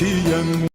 Türkiye'm